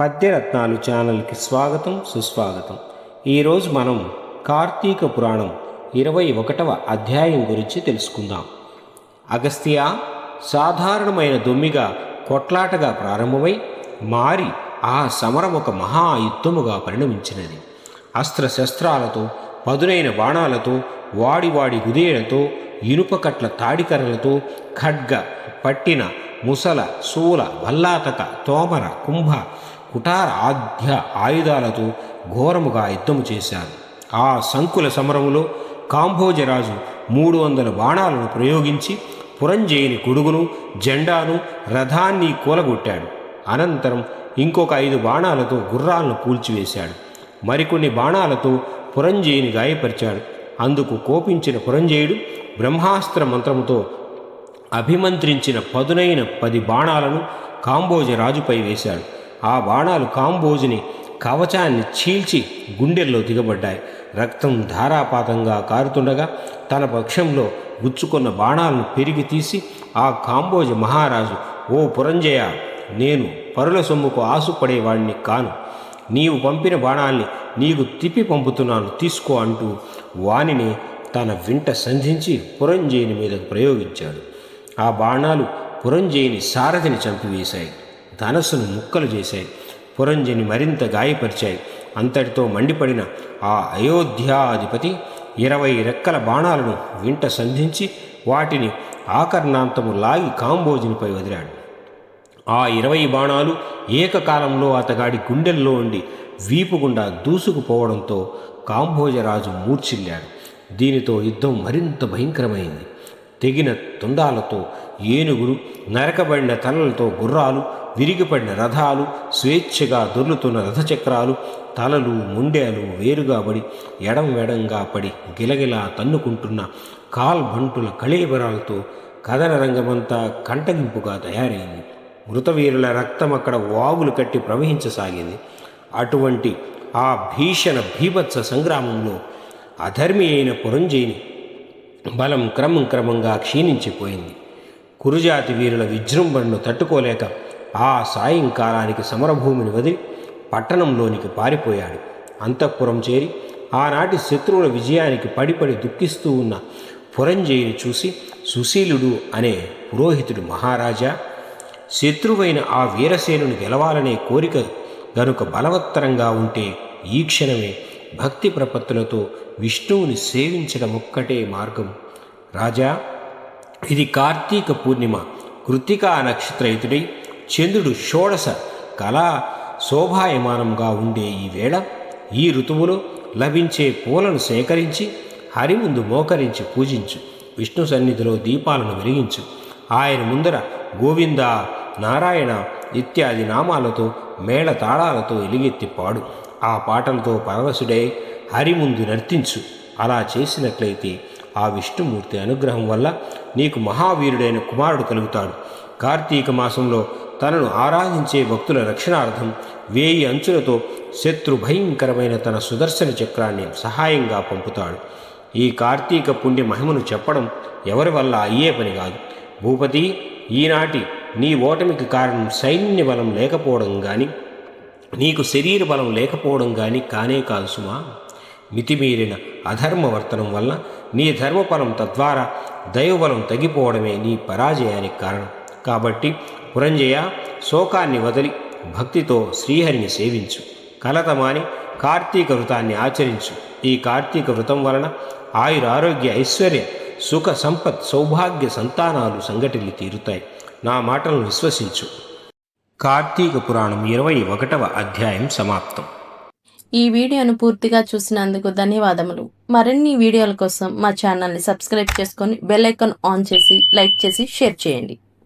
పద్యరత్నాలు ఛానల్కి స్వాగతం సుస్వాగతం. ఈరోజు మనం కార్తీక పురాణం ఇరవై ఒకటవ అధ్యాయం గురించి తెలుసుకుందాం. అగస్త్య సాధారణమైన దొమ్మిగా కొట్లాటగా ప్రారంభమై మారి ఆ సమరం ఒక మహాయుద్ధముగా పరిణమించినది. అస్త్రశస్త్రాలతో పదునైన బాణాలతో వాడివాడి గుదేలతో ఇనుపకట్ల తాడికర్రలతో ఖడ్గ పట్టిన ముసల శూల వల్లాతక తోమర కుంభ కుటార ఆద్య ఆయుధాలతో ఘోరముగా యుద్ధము చేశారు. ఆ సంకుల సమరములో కాంభోజరాజు మూడు వందల బాణాలను ప్రయోగించి పురంజేయుని గొడుగును జెండాను రథాన్ని కూలగొట్టాడు. అనంతరం ఇంకొక ఐదు బాణాలతో గుర్రాలను కూల్చివేశాడు. మరికొన్ని బాణాలతో పురంజయుని గాయపరిచాడు. అందుకు కోపించిన పురంజయుడు బ్రహ్మాస్త్ర మంత్రముతో అభిమంత్రించిన పదునైన పది బాణాలను కాంబోజరాజుపై వేశాడు. ఆ బాణాలు కాంబోజుని కవచాన్ని చీల్చి గుండెల్లో దిగబడ్డాయి. రక్తం ధారాపాతంగా కారుతుండగా తన పక్షంలో గుచ్చుకున్న బాణాలను పెరిగి తీసి ఆ కాంబోజ మహారాజు ఓ పురంజయ నేను పరుల సొమ్ముకు ఆశపడేవాడిని కాను. నీవు పంపిన బాణాల్ని నీకు తిప్పి పంపుతున్నాను తీసుకో అంటూ వానిని తన వింట సంధించి పురంజయుని మీదకు ప్రయోగించాడు. ఆ బాణాలు పురంజయుని సారథిని చంపివేశాయి. ధనస్సును ముక్కలు చేశాయి. పురంజని మరింత గాయపరిచాయి. అంతటితో మండిపడిన ఆ అయోధ్యాధిపతి ఇరవై రెక్కల బాణాలను వింట సంధించి వాటిని ఆకర్ణాంతము లాగి కాంబోజునిపై వదిలాడు. ఆ ఇరవై బాణాలు ఏకకాలంలో అతగాడి గుండెల్లో ఉండి వీపుగుండా దూసుకుపోవడంతో కాంభోజరాజు మూర్ఛిల్లాడు. దీనితో యుద్ధం మరింత భయంకరమైంది. తెగిన తుండాలతో ఏనుగులు నరకబడిన తలలతో గుర్రాలు విరిగిపడిన రథాలు స్వేచ్ఛగా దొర్లుతున్న రథచక్రాలు తలలు ముండేలు వేరుగా పడి ఎడం వెడంగా పడి గిలగిలా తన్నుకుంటున్న కాల్బంటుల కళేబరాలతో కథన రంగమంతా కంటగింపుగా తయారైంది. మృతవీరుల రక్తం అక్కడ వాగులు కట్టి ప్రవహించసాగింది. అటువంటి ఆ భీషణ భీభత్స సంగ్రామంలో అధర్మి అయిన పురంజయుని బలం క్రమం క్రమంగా క్షీణించిపోయింది. కురుజాతి వీరుల విజృంభణను తట్టుకోలేక ఆ సాయంకాలానికి సమరభూమిని వదిలి పట్టణంలోనికి పారిపోయాడు. అంతఃపురం చేరి ఆనాటి శత్రువుల విజయానికి పడిపడి దుఃఖిస్తూ ఉన్న పురంజయుని చూసి సుశీలుడు అనే పురోహితుడు మహారాజా శత్రువైన ఆ వీరసేనుని గెలవాలనే కోరిక గనుక బలవత్తరంగా ఉంటే ఈ క్షణమే భక్తి ప్రపత్తులతో విష్ణువుని సేవించడం ఒక్కటే మార్గం. రాజా ఇది కార్తీక పూర్ణిమ కృత్తికా నక్షత్రయుతుడై చంద్రుడు షోడశ కళా శోభాయమానంగా ఉండే ఈ వేళ ఈ ఋతువులో లభించే పూలను సేకరించి హరి ముందు మోకరించి పూజించు. విష్ణు సన్నిధిలో దీపాలను వెలిగించు. ఆయన ముందర గోవింద నారాయణ ఇత్యాది నామాలతో మేళ తాళాలతో ఎలుగెత్తి పాడు. ఆ పాటలతో పరవశుడై హరి ముందు నర్తించు. అలా చేసినట్లయితే ఆ విష్ణుమూర్తి అనుగ్రహం వల్ల నీకు మహావీరుడైన కుమారుడు కలుగుతాడు. కార్తీక మాసంలో తనను ఆరాధించే భక్తుల రక్షణార్థం వేయి అంచులతో శత్రు భయంకరమైన తన సుదర్శన చక్రాన్ని సహాయంగా పంపుతాడు. ఈ కార్తీక పుణ్య మహిమను చెప్పడం ఎవరి వల్ల అయ్యే పని కాదు. భూపతి ఈనాటి నీ ఓటమికి కారణం సైన్య బలం లేకపోవడం కానీ నీకు శరీర బలం లేకపోవడం కానీ కానే కాదు సుమా. మితిమీరిన అధర్మవర్తనం వల్ల నీ ధర్మఫలం తద్వారా దైవబలం తగ్గిపోవడమే నీ పరాజయానికి కారణం. కాబట్టి పురంజయ శోకాన్ని వదిలి భక్తితో శ్రీహరిని సేవించు. కలతమాని కార్తీక వ్రతాన్ని ఆచరించు. ఈ కార్తీక వ్రతం వలన ఆయురారోగ్య ఐశ్వర్య సుఖ సంపత్ సౌభాగ్య సంతానాలు సంఘటిల్లి తీరుతాయి. నా మాటలను విశ్వసించు. కార్తీక పురాణం ఇరవై ఒకటవ అధ్యాయం సమాప్తం. ఈ వీడియోను పూర్తిగా చూసినందుకు ధన్యవాదములు. మరిన్ని వీడియోల కోసం మా ఛానల్ని సబ్స్క్రైబ్ చేసుకొని బెల్ ఐకాన్ ఆన్ చేసి లైక్ చేసి షేర్ చేయండి.